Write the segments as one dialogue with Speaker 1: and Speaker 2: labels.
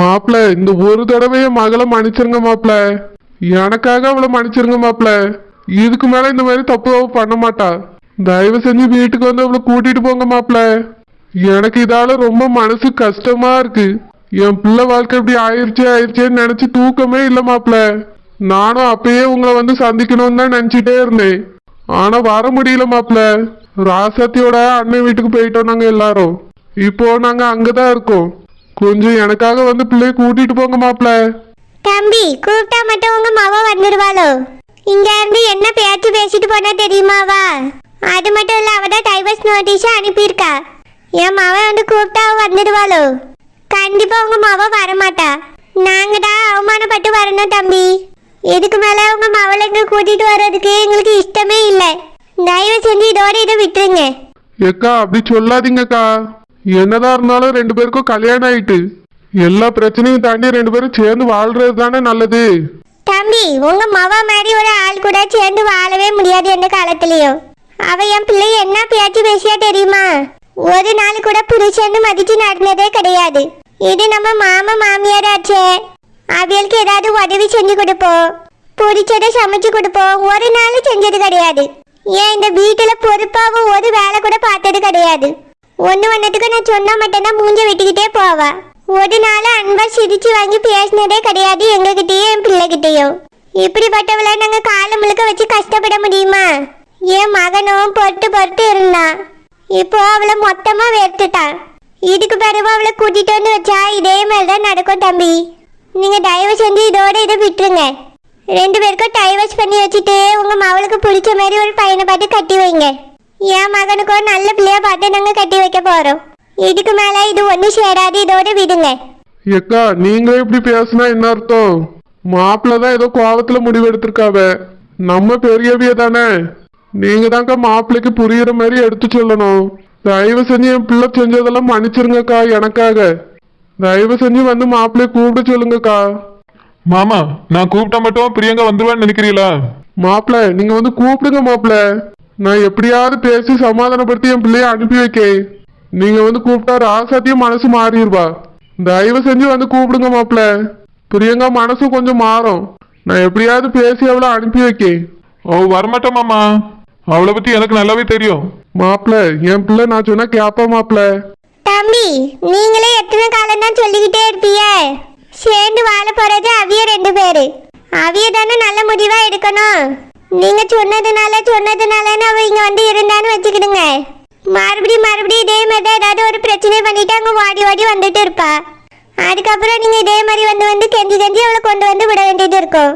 Speaker 1: மாப்பிள இந்த ஒரு தடவையே மகளை மன்னிச்சிருங்க மாப்பிள. எனக்காக அவளை மன்னிச்சிருங்க மாப்பிள்ள இதுக்கு மேல இந்த மாதிரி தப்பு அவ பண்ண மாட்டா. தயவு செஞ்சு வீட்டுக்கு வந்து அவளை கூட்டிட்டு போங்க மாப்பிள. எனக்கு இதால ரொம்ப மனசு கஷ்டமா இருக்கு. என் பிள்ளை வாழ்க்கை இப்படி ஆயிடுச்சு ஆயிடுச்சேன்னு நினைச்சு தூக்கமே இல்லை மாப்பிள. நானும் அப்பயே உங்களை வந்து சந்திக்கணும்னு தான் நினைச்சிட்டே இருந்தேன். ஆனா வர முடியல மாப்பிள. ராசாத்தியோட அண்ணன் வீட்டுக்கு போயிட்டோம் நாங்க எல்லாரும். இப்போ நாங்க அங்கதான் இருக்கோம். கொஞ்சம் எனக்காக வந்து பிள்ளைய கூட்டிட்டு போங்க மாப்பிள.
Speaker 2: தம்பி கூப்பிட்டா மட்டும் உங்க மவ வந்துடுவாளோ இங்க இருந்து என்ன பேச்சு பேசிட்டு போனா தெரியுமாவா அது மட்டும் இல்ல அவ தான் டைவர்ஸ் நோட்டீஸ் அனுப்பியிருக்கா. என் மவ வந்து கூப்பிட்டா அவ வந்துடுவாளோ கண்டிப்பா உங்க மவ வரமாட்டா. நாங்க தான் அவமானப்பட்டு வரணும் தம்பி. இதுக்கு மேல உங்க மவளை இங்க கூட்டிட்டு வர்றதுக்கு எங்களுக்கு இஷ்டமே இல்லை. தயவு செஞ்சு இதோட இதை விட்டுருங்க.
Speaker 1: ஏக்கா அப்படி சொல்லாதீங்கக்கா. என்னதான் இருந்தாலும் ரெண்டு பேருக்கும் கல்யாணம் ஆயிட்டு. எல்லா பிரச்சனையும் தாண்டி ரெண்டு பேரும் சேர்ந்து வாழ்றது தானே நல்லது.
Speaker 2: தம்பி உங்க மவ மாதிரி ஒரு ஆள் கூட சேர்ந்து வாழவே முடியாது எந்த காலத்திலயும் அவ என் பிள்ளை என்ன பேச்சு பேசியா தெரியுமா? ஒரு நாள் கூட புருஷன்னு மதிச்சு நடந்ததே கிடையாது. இது நம்ம மாமா மாமியாராச்சே. அவளுக்கு ஏதாவது உதவி செஞ்சு கொடுப்போம் பிடிச்சதை சமைச்சு கொடுப்போம் ஒரு நாள் செஞ்சது கிடையாது. ஏன் இந்த வீட்டுல பொறுப்பாவும் ஒரு வேலை கூட பார்த்தது கிடையாது. ஒண்ணு ஒன்னத்துக்கு நான் சொன்னா மட்டும்தான் மூஞ்ச வெட்டிக்கிட்டே போவா. ஒரு நாள் அன்பா சிரிச்சு வாங்கி பேசினதே கிடையாது எங்ககிட்டயும் என் பிள்ளைகிட்டயும் இப்படிப்பட்டவளை நாங்க காலம் முழுக்க வச்சு கஷ்டப்பட முடியுமா? என் மகனும் பொட்டு பொட்டு இருந்தான் இப்போ அவளை மொத்தமா வெறுத்துட்டான் இதுக்கு பிறகு அவளை கூட்டிட்டு வந்து வச்சா இதே மாதிரி தான் நடக்கும் தம்பி. நீங்க தயவு செஞ்சு இதோட இதை விட்டுருங்க. ரெண்டு பேருக்கும் டைவர்ஸ் பண்ணி வச்சுட்டு உங்க மவளுக்கு பிடிச்ச மாதிரி ஒரு பையனை பார்த்து கட்டி வைங்க. என் மகனுக்கும் நல்ல பிள்ளையா பார்த்து நாங்க கட்டி வைக்க போறோம். இதுக்கு மேல இது ஒன்றும் சேராது இதோட விடுங்க.
Speaker 1: ஏக்கா நீங்களே இப்படி பேசுனா என்ன அர்த்தம்? மாப்பிள்ள தான் ஏதோ கோவத்துல முடிவு எடுத்திருக்காவ நம்ம பெரியவிய தானே? நீங்க தான்க்கா மாப்பிள்ளைக்கு புரியுற மாதிரி எடுத்து சொல்லணும். தயவு செஞ்சு என் பிள்ளை செஞ்சதெல்லாம் மன்னிச்சிருங்கக்கா எனக்காக. தயவு செஞ்சு வந்து மாப்பிள்ளைய கூப்பிட சொல்லுங்கக்கா.
Speaker 3: மாமா நான் கூப்பிட்டா மட்டும் பிரியங்கா வந்துருவான்னு நினைக்கிறீங்களா?
Speaker 1: மாப்பிள்ள நீங்க வந்து கூப்பிடுங்க மாப்பிள்ள. நான் எப்படியாவது பேசி சமாதானப்படுத்தி என் பிள்ளைய அனுப்பி வைக்கேன். நீங்க வந்து கூப்பிட்டா ராசாத்தியும் மனசு மாறிடுவா. தயவு செஞ்சு வந்து கூப்பிடுங்க மாப்பிள்ள. பிரியங்கா மனசும் கொஞ்சம் மாறும். நான் எப்படியாவது பேசி அவளை அனுப்பி வைக்கேன்.
Speaker 3: அவ வரமாட்டா மாமா. அவளை பத்தி எனக்கு நல்லாவே தெரியும்.
Speaker 1: மாப்பிள்ள என் பிள்ளை நான் சொன்னா கேப்பா மாப்பிள்ள.
Speaker 2: தம்பி நீங்களே எத்தனை காலம் தான் சொல்லிக்கிட்டே இருப்பீங்க சேர்ந்து வாழ போறது அவிய ரெண்டு பேரு அவிய தானே நல்ல முடிவா எடுக்கணும் நீங்க சொன்னதுனால சொன்னதுனாலன்னு அவ இங்க வந்து இருந்தான்னு வச்சுக்கிடுங்க மறுபடியும் மறுபடியும் இதே மாதிரி தான் ஏதாவது ஒரு பிரச்சனை பண்ணிட்டு அங்க ஓடி ஓடி வந்துட்டு இருப்பா அதுக்கப்புறம் நீங்க இதே மாதிரி வந்து வந்து கெஞ்சி கெஞ்சி அவளை கொண்டு வந்து விட வேண்டியது இருக்கும்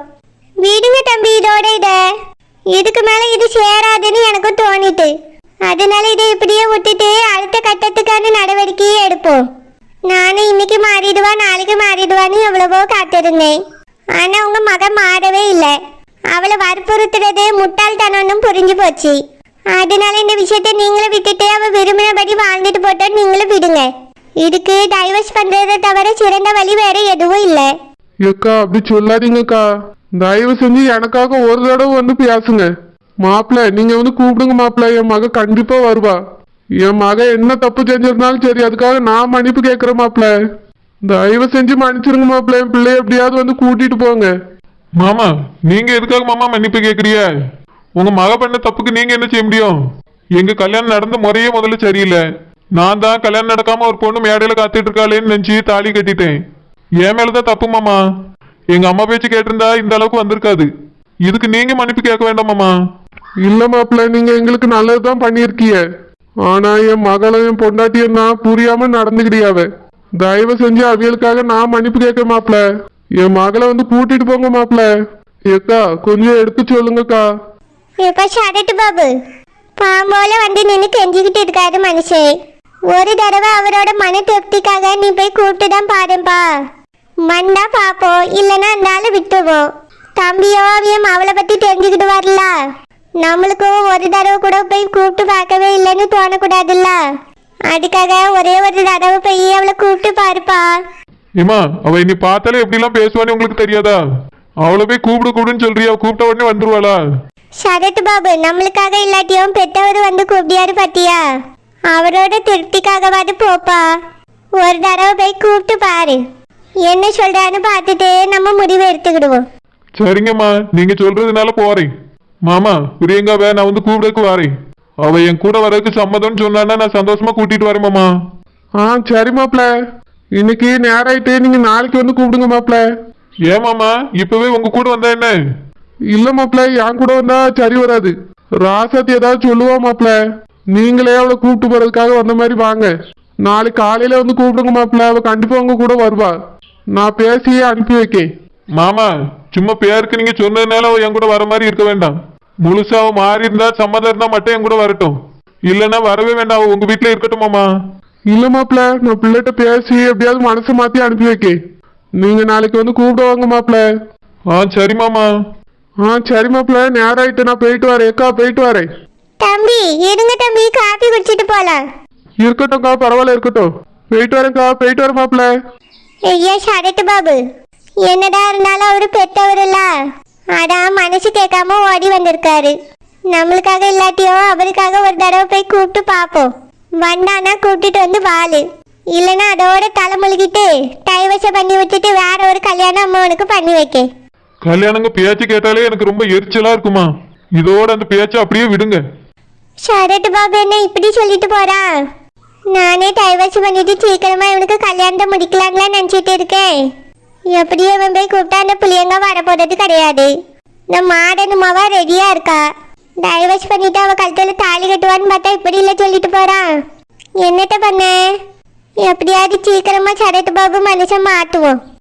Speaker 2: விடுங்க தம்பி இதோட இத இதுக்கு மேல இது சேராதுன்னு எனக்கும் தோணிட்டு. அதனால இதை இப்படியே விட்டுட்டு அடுத்த கட்டத்துக்கான நடவடிக்கையை எடுப்போம். நானும் இன்னைக்கு மாறிடுவா நாளைக்கு மாறிடுவான்னு எவ்வளவோ காத்திருந்தேன். ஆனா உங்க மகன் மாறவே இல்லை. அவளை வற்புறுத்துறது முட்டாள்தனம்னு புரிஞ்சு போச்சு. அதனால இந்த விஷயத்த நீங்களும் விட்டுட்டு அவ விரும்பினபடி வாழ்ந்துட்டு போட்டோம் நீங்களும் விடுங்க. இதுக்கு டைவர்ஸ் பண்றதை தவிர சிறந்த வழி வேற எதுவும் இல்லை.
Speaker 1: ஏக்கா அப்படி சொல்லாதீங்கக்கா. தயவு செஞ்சு எனக்காக ஒரு தடவை வந்து பேசுங்க. மாப்பிள்ள நீங்க வந்து கூப்பிடுங்க மாப்பிள்ள என் மக கண்டிப்பா வருவா. என் மக என்ன தப்பு செஞ்சிருந்தாலும் சரி அதுக்காக நான் மன்னிப்பு கேட்குறேன் மாப்பிள்ள தயவு செஞ்சு மன்னிச்சிருங்க மாப்பிள்ள என் பிள்ளைய எப்படியாவது வந்து கூட்டிட்டு போங்க.
Speaker 3: மாமா நீங்க எதுக்காக மாமா மன்னிப்பு கேக்குறிய உங்க மக பண்ண தப்புக்கு நீங்க என்ன செய்ய முடியும்? எங்க கல்யாணம் நடந்த முறையே முதல்ல சரியில்லை. நான் தான் கல்யாணம் நடக்காம ஒரு பொண்ணு மேடையில காத்துட்டு இருக்காளேன்னு நினைச்சு தாலி கட்டிட்டேன். என் மேலதான் தப்பு மாமா. எங்க அம்மா பேச்சு கேட்டிருந்தா இந்த அளவுக்கு வந்திருக்காது. இதுக்கு நீங்க மன்னிப்பு கேட்க வேண்டாம் மாமா
Speaker 1: இல்ல மாப்பிள்ள நீங்க எங்களுக்கு நல்லதுதான் பண்ணியிருக்கீங்க. ஆனா என் மகளும் என் பொண்டாட்டியும் நான் புரியாம நடந்துக்கிட்டியாவ தயவு செஞ்சு அவியலுக்காக நான் மன்னிப்பு கேட்க மாப்பிள்ள. என் மகளை வந்து கூட்டிட்டு போங்க மாப்பிள்ள. ஏக்கா கொஞ்சம் எடுத்து சொல்லுங்கக்கா.
Speaker 2: இப்ப சரட்டு பாபு. பாம்போல வந்து நின்று கெஞ்சிக்கிட்டு இருக்காரு மனுஷன் ஒரு தடவை அவரோட மன திருப்திக்காக நீ போய் கூப்பிட்டு தான் பாருப்பா மண்டா பாப்போம் இல்லைன்னா அந்த ஆளு விட்டுருவோம். தம்பியோ அவியம் அவளை பத்தி தெரிஞ்சுக்கிட்டு வரல. நம்மளுக்கும் ஒரு தடவை கூட போய் கூப்பிட்டு பார்க்கவே இல்லைன்னு தோணக்கூடாதுல்ல. அதுக்காக ஒரே ஒரு தடவை போய் அவளை கூப்பிட்டு பாருப்பா.
Speaker 3: ஏமா அவ இனி பார்த்தாலே எப்படி எல்லாம் பேசுவான்னு உங்களுக்கு தெரியாதா? அவளை போய் கூப்பிடு கூப்பிடுன்னு சொல்றியா? கூப்பிட்ட உடனே வந்துருவாளா?
Speaker 2: சரத் பாபு நம்மளுக்காக இல்லாட்டியும் பெத்தவர் வந்து கூப்பிடியாரு பாத்தியா? அவரோட திருப்திக்காகவாது போப்பா. ஒரு தடவை போய் கூப்பிட்டு பாரு. என்ன சொல்றான்னு பார்த்துட்டு நம்ம முடிவு எடுத்துக்கிடுவோம்.
Speaker 3: சரிங்கம்மா நீங்க சொல்றதுனால போறேன். மாமா பிரியங்காவை நான் வந்து கூப்பிடக்கு வரேன். அவ என் கூட வரதுக்கு சம்மதம்னு சொன்னான்னா நான் சந்தோஷமா கூட்டிட்டு வரேன் மாமா.
Speaker 1: ஆ சரி மாப்பிள இன்னைக்கு நேரம் ஆயிட்டு நீங்க நாளைக்கு வந்து கூப்பிடுங்க மாப்பிள
Speaker 3: ஏன் மாமா? இப்பவே உங்க கூட வந்தா என்ன?
Speaker 1: இல்ல மாப்பிள என் கூட வந்தா சரி வராது. ராசாத்தி ஏதாவது சொல்லுவா மாப்பிள நீங்களே அவளை கூப்பிட்டு போறதுக்காக வந்த மாதிரி வாங்க. நாளைக்கு காலையில வந்து கூப்பிடுங்க மாப்பிள அவ கண்டிப்பா உங்க கூட வருவா. நான் பேசி அனுப்பி வைக்கேன்.
Speaker 3: மாமா சும்மா பேருக்கு நீங்க சொன்னதுனால அவ என் கூட வர மாதிரி இருக்க வேண்டாம். முழுசா அவ மாறி இருந்தா சம்மதம் இருந்தா மட்டும் என் கூட வரட்டும். இல்லைன்னா வரவே வேண்டாம் அவ உங்க வீட்டுல இருக்கட்டும் மாமா.
Speaker 1: இல்ல மாப்பிள நான் பிள்ளைகிட்ட பேசி எப்படியாவது மனசு மாத்தி அனுப்பி வைக்கேன். நீங்க நாளைக்கு வந்து கூப்பிடுவாங்க மாப்பிள
Speaker 3: ஆ சரி மாமா.
Speaker 1: ஆ சரி மாப்பிள நேரம் ஆயிட்டு நான் போயிட்டு வரேன். அக்கா போயிட்டு வரேன்.
Speaker 2: தம்பி இருங்க தம்பி காப்பி குடிச்சிட்டு போலாம்.
Speaker 1: இருக்கட்டும்க்கா பரவாயில்ல இருக்கட்டும். போயிட்டு வரேன்க்கா போயிட்டு வரேன் மாப்பிள
Speaker 2: ஐயா சரட்டு பாபு. என்னடா இருந்தாலும் அவரு பெத்தவர் இல்ல அதான் மனசு கேட்காம ஓடி வந்திருக்காரு. நம்மளுக்காக இல்லாட்டியோ அவருக்காக ஒரு தடவை போய் கூப்பிட்டு பார்ப்போம் வந்தானா கூப்பிட்டுட்டு வந்து வாழு. இல்லைன்னா அதோட தலை முழுகிட்டு டைவர்ஸை பண்ணி விட்டுட்டு வேற ஒரு கல்யாணம் அம்மாவனுக்கு பண்ணி வைக்க.
Speaker 3: கல்யாணங்க பேச்சு கேட்டாலே எனக்கு ரொம்ப எரிச்சலா இருக்குமா? இதோட அந்த பேச்சை அப்படியே விடுங்க.
Speaker 2: சரட்டு பாபு என்ன இப்படி சொல்லிட்டு போறான் நானே டைவர்ஸ் பண்ணிட்டு சீக்கிரமா இவனுக்கு கல்யாணத்தை முடிக்கலாங்களா நினச்சிட்டு இருக்கேன். எப்படியும் இவன் போய் கூப்பிட்டா அந்த புளியங்க வர கிடையாது. நம்ம மாடனுமாவா ரெடியா இருக்கா? டைவர்ஸ் பண்ணிட்டு அவ கழுத்துல தாலி கட்டுவான்னு பார்த்தா இப்படி இல்லை சொல்லிட்டு போறான். என்னட்ட பண்ண? எப்படியாவது சீக்கிரமா சரட்டு பாபு மனுஷன் மாத்துவோம்.